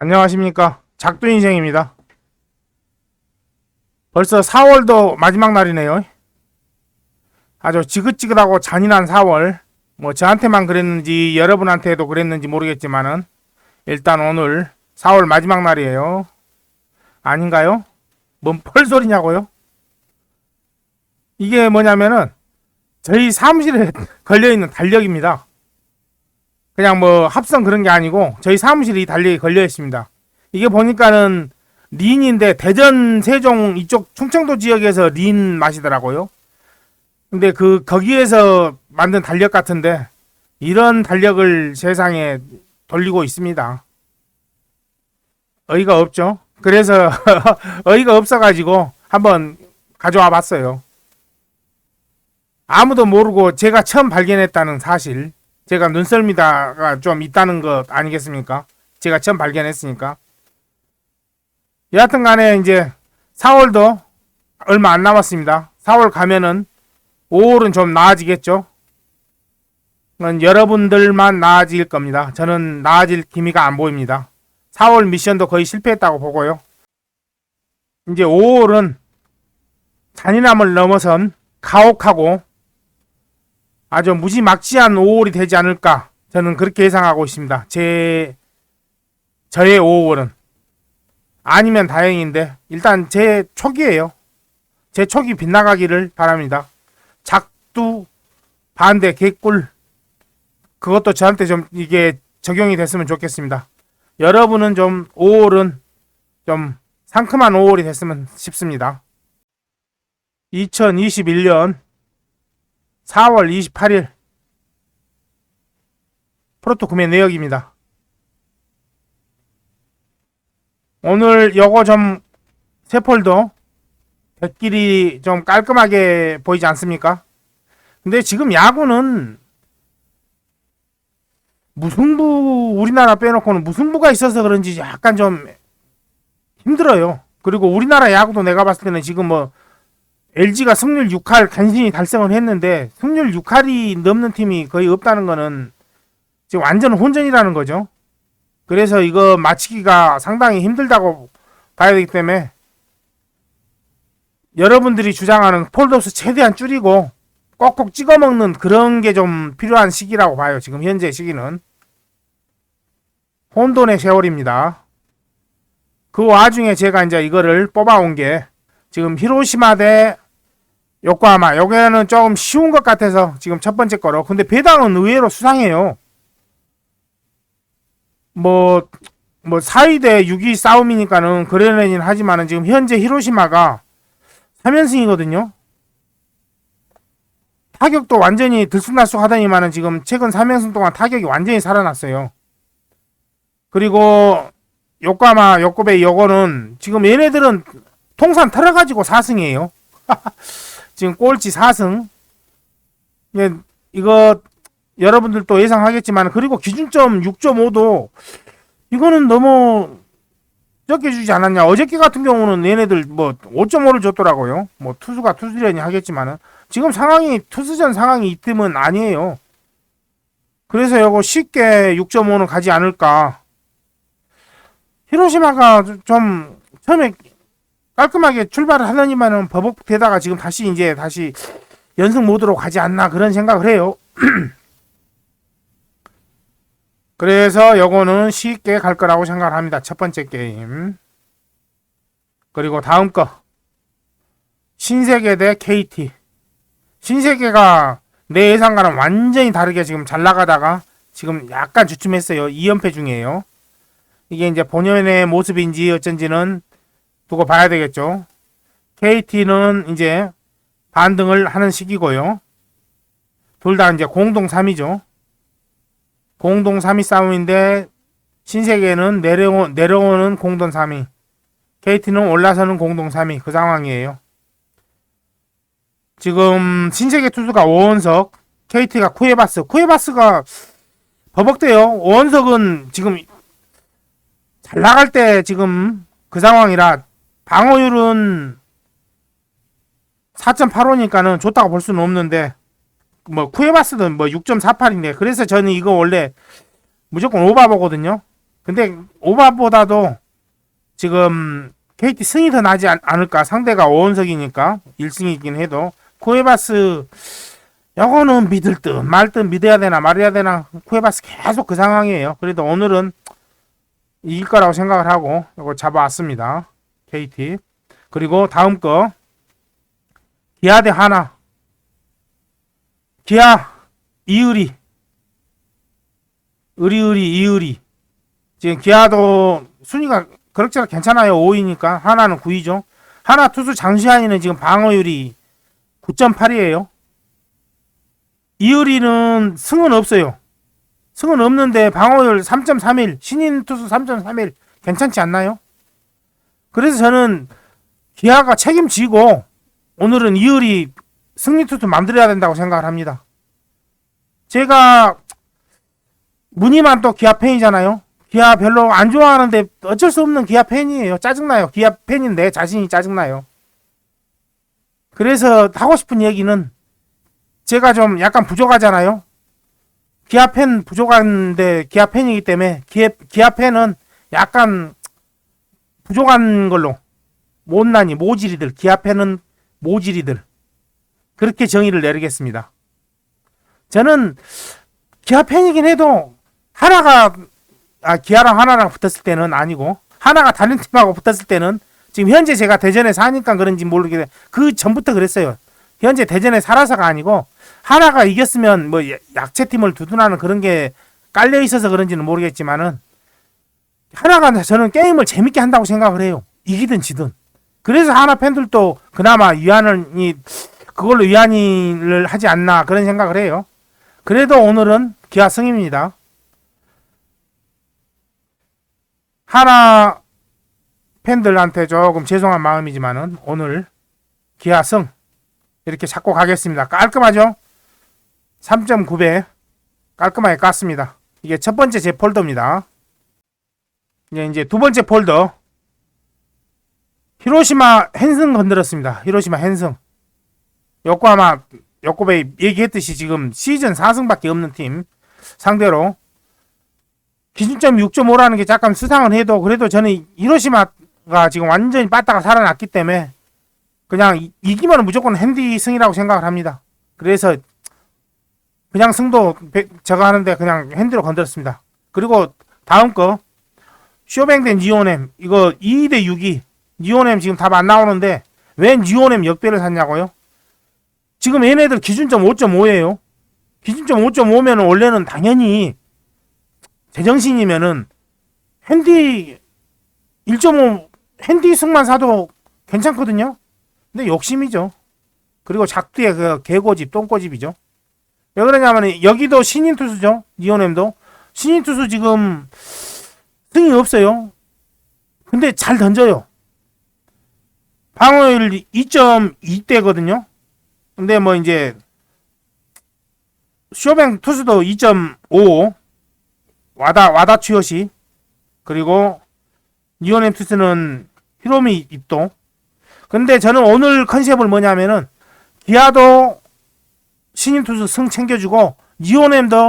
안녕하십니까. 작두 인생입니다. 벌써 4월도 마지막 날이네요. 아주 지긋지긋하고 잔인한 4월. 뭐 저한테만 그랬는지 여러분한테도 그랬는지 모르겠지만은 일단 오늘 4월 마지막 날이에요. 아닌가요? 뭔 펄소리냐고요? 이게 뭐냐면은 저희 사무실에 걸려있는 달력입니다. 그냥 뭐 합성 그런 게 아니고 저희 사무실에 이 달력이 걸려 있습니다. 이게 보니까는 린인데 대전 세종 이쪽 충청도 지역에서 린 맛이더라고요. 근데 그 거기에서 만든 달력 같은데 이런 달력을 세상에 돌리고 있습니다. 어이가 없죠. 그래서 어이가 없어가지고 한번 가져와 봤어요. 아무도 모르고 제가 처음 발견했다는 사실. 제가 눈썰미다가 좀 있다는 것 아니겠습니까? 제가 처음 발견했으니까. 여하튼 간에 이제 4월도 얼마 안 남았습니다. 4월 가면은 5월은 좀 나아지겠죠? 여러분들만 나아질 겁니다. 저는 나아질 기미가 안 보입니다. 4월 미션도 거의 실패했다고 보고요. 이제 5월은 잔인함을 넘어선 가혹하고 아주 무지막지한 5월이 되지 않을까 저는 그렇게 예상하고 있습니다. 제 저의 5월은 아니면 다행인데 일단 제 촉이에요. 제 촉이 빗나가기를 바랍니다. 작두 반대 개꿀 그것도 저한테 좀 이게 적용이 됐으면 좋겠습니다. 여러분은 좀 5월은 좀 상큼한 5월이 됐으면 싶습니다. 2021년 4월 28일 프로토 구매 내역입니다. 오늘 요거 좀 세 폴더 백길이 좀 깔끔하게 보이지 않습니까? 근데 지금 야구는 무승부 우리나라 빼놓고는 무승부가 있어서 그런지 약간 좀 힘들어요. 그리고 우리나라 야구도 내가 봤을 때는 지금 뭐 LG가 승률 6할 간신히 달성을 했는데 승률 6할이 넘는 팀이 거의 없다는 거는 지금 완전 혼전이라는 거죠. 그래서 이거 맞히기가 상당히 힘들다고 봐야 되기 때문에 여러분들이 주장하는 폴더스 최대한 줄이고 꼭꼭 찍어 먹는 그런 게 좀 필요한 시기라고 봐요. 지금 현재 시기는 혼돈의 세월입니다. 그 와중에 제가 이제 이거를 뽑아온 게 지금 히로시마 대 요코하마. 여기는 조금 쉬운 것 같아서 지금 첫 번째 거로. 근데 배당은 의외로 수상해요. 뭐, 뭐 4위 대 6위 싸움이니까는 그러려니 하지만은 지금 현재 히로시마가 3연승이거든요. 타격도 완전히 들쑥날쑥 하더니만은 지금 최근 3연승 동안 타격이 완전히 살아났어요. 그리고 요코하마 요코베 요거는 지금 얘네들은 통산 털어가지고 4승이에요 지금 꼴찌 4승. 예, 이거 여러분들도 예상하겠지만 그리고 기준점 6.5도 이거는 너무 적게 주지 않았냐. 어저께 같은 경우는 얘네들 뭐 5.5를 줬더라고요. 뭐 투수가 투수련이 하겠지만은 지금 상황이 투수전 상황이 이 팀은 아니에요. 그래서 이거 쉽게 6.5는 가지 않을까. 히로시마가 좀 처음에 깔끔하게 출발을 하더니만은 버벅되다가 지금 다시 이제 다시 연승 모드로 가지 않나 그런 생각을 해요. 그래서 요거는 쉽게 갈 거라고 생각을 합니다. 첫 번째 게임. 그리고 다음 거. 신세계 대 KT. 신세계가 내 예상과는 완전히 다르게 지금 잘 나가다가 지금 약간 주춤했어요. 2연패 중이에요. 이게 이제 본연의 모습인지 어쩐지는 두고 봐야 되겠죠. KT는 이제 반등을 하는 시기고요. 둘 다 이제 공동 3위죠. 공동 3위 싸움인데 신세계는 내려오, 내려오는 공동 3위. KT는 올라서는 공동 3위. 그 상황이에요. 지금 신세계 투수가 오원석, KT가 쿠에바스. 쿠에바스가 버벅대요. 오원석은 지금 잘 나갈 때 지금 그 상황이라 방어율은 4.85니까는 좋다고 볼 수는 없는데 뭐 쿠에바스는 뭐 6.48인데 그래서 저는 이거 원래 무조건 오바 보거든요. 근데 오바보다도 지금 KT 승이 더 나지 않, 않을까? 상대가 오원석이니까 1승이긴 해도. 쿠에바스 요거는 믿을 듯 말 듯 믿어야 되나 말해야 되나 쿠에바스 계속 그 상황이에요. 그래도 오늘은 이길 거라고 생각을 하고 이거 잡아왔습니다 KT 그리고 다음 거. 기아 대 하나. 기아 이의리. 의리의리 이의리. 지금 기아도 순위가 그럭저럭 괜찮아요. 5위니까 하나는 9위죠. 하나 투수 장시환이는 지금 방어율이 9.8이에요. 이의리는 승은 없어요. 승은 없는데 방어율 3.31 신인 투수 3.31 괜찮지 않나요? 그래서 저는 기아가 책임지고 오늘은 이의리 승리 투수 만들어야 된다고 생각을 합니다. 제가 무늬만 또 기아 팬이잖아요. 기아 별로 안 좋아하는데 어쩔 수 없는 기아 팬이에요. 짜증나요. 기아 팬인데 자신이 짜증나요. 그래서 하고 싶은 얘기는 제가 좀 약간 부족하잖아요. 기아 팬 부족한데 기아 팬이기 때문에 기아, 기아 팬은 약간 부족한 걸로 못난이 모질이들 팬은 모질이들 그렇게 정의를 내리겠습니다. 저는 기아 팬이긴 해도 하나가 아 기아랑 하나랑 붙었을 때는 아니고 하나가 다른 팀하고 붙었을 때는 지금 현재 제가 대전에 사니까 그런지 모르겠는데 그 전부터 그랬어요. 현재 대전에 살아서가 아니고 하나가 이겼으면 뭐 약체 팀을 두둔하는 그런 게 깔려 있어서 그런지는 모르겠지만은 하나가 저는 게임을 재밌게 한다고 생각을 해요. 이기든 지든. 그래서 하나 팬들도 그나마 위안을 이 그걸로 위안을 하지 않나 그런 생각을 해요. 그래도 오늘은 기아 승입니다. 하나 팬들한테 조금 죄송한 마음이지만은 오늘 기아 승 이렇게 잡고 가겠습니다. 깔끔하죠? 3.9배 깔끔하게 깠습니다. 이게 첫 번째 제 폴더입니다. 이제 이제 두 번째 폴더 히로시마 헨승 건드렸습니다. 히로시마 헨승. 요코하마 요코베이 얘기했듯이 지금 시즌 4승밖에 없는 팀 상대로 기준점 6.5라는 게 잠깐 수상은 해도 그래도 저는 히로시마가 지금 완전히 빠따가 살아났기 때문에 그냥 이- 이기면 무조건 핸디 승이라고 생각을 합니다. 그래서 그냥 승도 배- 제가 하는데 그냥 핸디로 건드렸습니다. 그리고 다음 거 쇼뱅 대 니오넴 이거 2대 6이 니오넴 지금 답 안 나오는데 왜 니오넴 역배를 샀냐고요? 지금 얘네들 기준점 5.5예요. 기준점 5.5면은 원래는 당연히 제정신이면은 핸디 1.5 핸디 승만 사도 괜찮거든요. 근데 욕심이죠. 그리고 작두의 그 개고집, 똥꼬집이죠. 왜 그러냐면 여기도 신인 투수죠. 니오넴도 신인 투수 지금 승이 없어요. 근데 잘 던져요. 방어율 2.2대거든요. 근데 뭐 이제 쇼뱅 투수도 2.5 와다 와다 추요시 그리고 니오넴 투수는 히로미 입도. 근데 저는 오늘 컨셉을 뭐냐면은 기아도 신인 투수 승 챙겨주고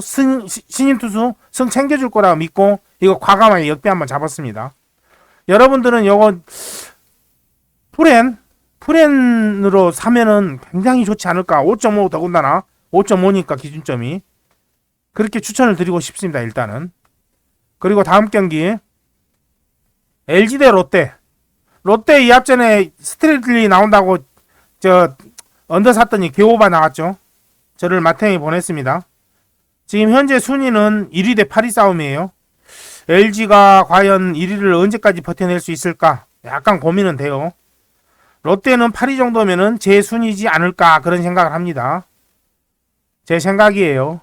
승, 시- 신인 투수 승 챙겨줄 거라고 믿고 이거 과감하게 역배 한번 잡았습니다. 여러분들은 요거 프렌 프렌으로 사면은 굉장히 좋지 않을까? 5.5 더군다나 5.5니까 기준점이. 그렇게 추천을 드리고 싶습니다 일단은. 그리고 다음 경기. LG 대 롯데. 롯데 이 앞전에 스트레이트리 나온다고 저 언더 샀더니 개오바 나왔죠. 저를 마탱이 보냈습니다 지금 현재 순위는 1위 대 8위 싸움이에요 LG가 과연 1위를 언제까지 버텨낼 수 있을까 약간 고민은 돼요 롯데는 8위 정도면은 제 순위지 않을까 그런 생각을 합니다. 제 생각이에요.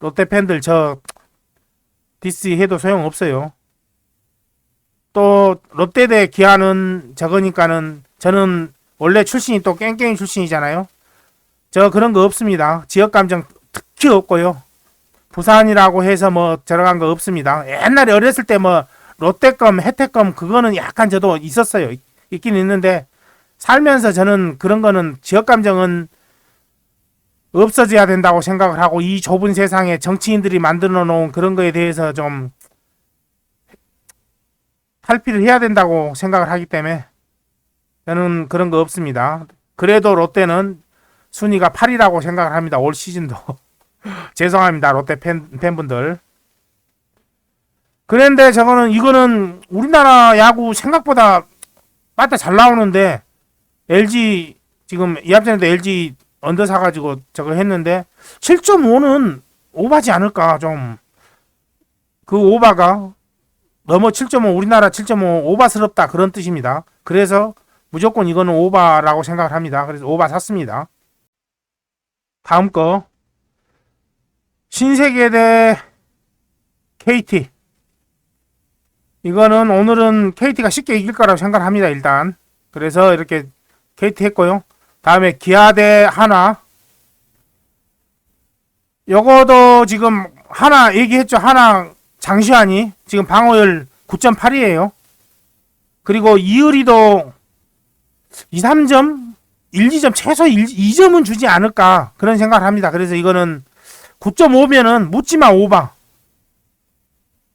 롯데 팬들 저 디스 해도 소용 없어요. 또 롯데 대 기아는 저거니까는 저는 원래 출신이 또 깽깽이 출신이잖아요. 저 그런 거 없습니다. 지역 감정 특히 없고요. 부산이라고 해서 뭐 들어간 거 없습니다. 옛날에 어렸을 때 뭐 롯데껌 혜택껌 그거는 약간 저도 있었어요. 있- 있긴 있는데 살면서 저는 그런 거는 지역 감정은 없어져야 된다고 생각을 하고 이 좁은 세상에 정치인들이 만들어 놓은 그런 거에 대해서 좀 탈피를 해야 된다고 생각을 하기 때문에 저는 그런 거 없습니다. 그래도 롯데는 순위가 8이라고 생각을 합니다. 올 시즌도. 죄송합니다. 롯데 팬, 팬분들. 그런데 저거는 이거는 우리나라 야구 생각보다 빠따 잘 나오는데 LG 지금 이합전에도 LG 언더 사가지고 저거 했는데 7.5는 오바지 않을까 좀 그 오바가 너무 7.5 우리나라 7.5 오바스럽다 그런 뜻입니다. 그래서 무조건 이거는 오바라고 생각을 합니다. 그래서 오바 샀습니다. 다음 거 신세계 대 KT 이거는 오늘은 KT가 쉽게 이길 거라고 생각을 합니다. 일단 그래서 이렇게 KT 했고요. 다음에 기아 대 하나 요거도 지금 하나 얘기했죠. 하나 장시환이 지금 방어율 9.8이에요. 그리고 이의리도 2, 3점, 1, 2점 최소 1, 2점은 주지 않을까 그런 생각을 합니다. 그래서 이거는 9.5면은 묻지마 오바.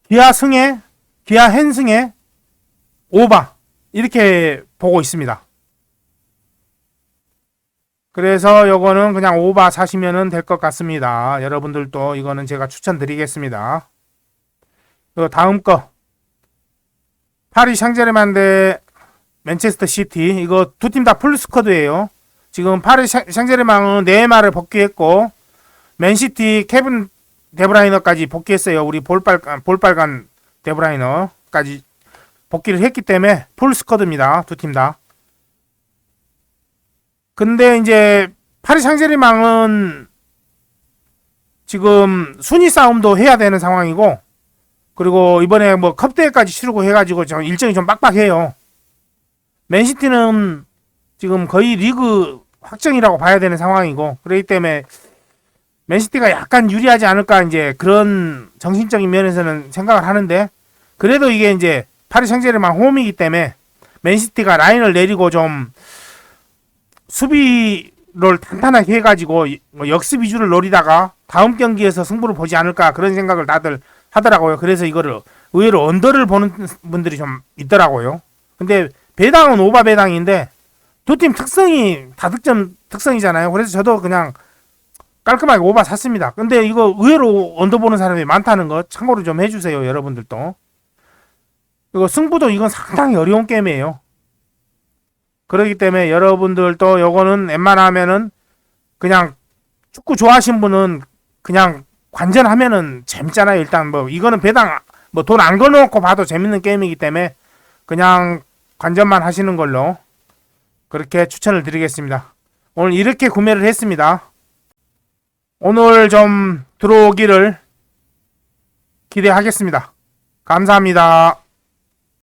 기아 승에 기아 헨승에 오바 이렇게 보고 있습니다. 그래서 요거는 그냥 오바 사시면 될 것 같습니다. 여러분들도 이거는 제가 추천드리겠습니다. 그리고 다음 거 파리 샹제르만 대 맨체스터 시티 이거 두 팀 다 풀스쿼드예요. 지금 파리 샹- 샹제르망은 네이마를 복귀했고 맨시티 케빈 데브라이너까지 복귀했어요. 우리 볼빨간 볼빨간 데브라이너까지 복귀를 했기 때문에 풀 스쿼드입니다. 두 팀 다. 근데 이제 파리 샹제르망은 지금 순위 싸움도 해야 되는 상황이고 그리고 이번에 뭐 컵대회까지 치르고 해가지고 좀 일정이 좀 빡빡해요. 맨시티는 지금 거의 리그 확정이라고 봐야 되는 상황이고 그렇기 때문에 맨시티가 약간 유리하지 않을까 이제 그런 정신적인 면에서는 생각을 하는데 그래도 이게 이제 파리 상제르만 홈이기 때문에 맨시티가 라인을 내리고 좀 수비를 탄탄하게 해가지고 뭐 역습 위주를 노리다가 다음 경기에서 승부를 보지 않을까 그런 생각을 다들 하더라고요. 그래서 이거를 의외로 언더를 보는 분들이 좀 있더라고요. 근데 배당은 오바 배당인데 두 팀 특성이 다득점 특성이잖아요. 그래서 저도 그냥 깔끔하게 오바 샀습니다. 근데 이거 의외로 언더 보는 사람이 많다는 거 참고로 좀 해주세요. 여러분들도. 이거 승부도 이건 상당히 어려운 게임이에요. 그렇기 때문에 여러분들도 요거는 웬만하면은 그냥 축구 좋아하신 분은 그냥 관전하면은 재밌잖아요. 일단 뭐 이거는 배당 뭐 돈 안 걸어놓고 봐도 재밌는 게임이기 때문에 그냥 관전만 하시는 걸로 그렇게 추천을 드리겠습니다. 오늘 이렇게 구매를 했습니다. 오늘 좀 들어오기를 기대하겠습니다. 감사합니다.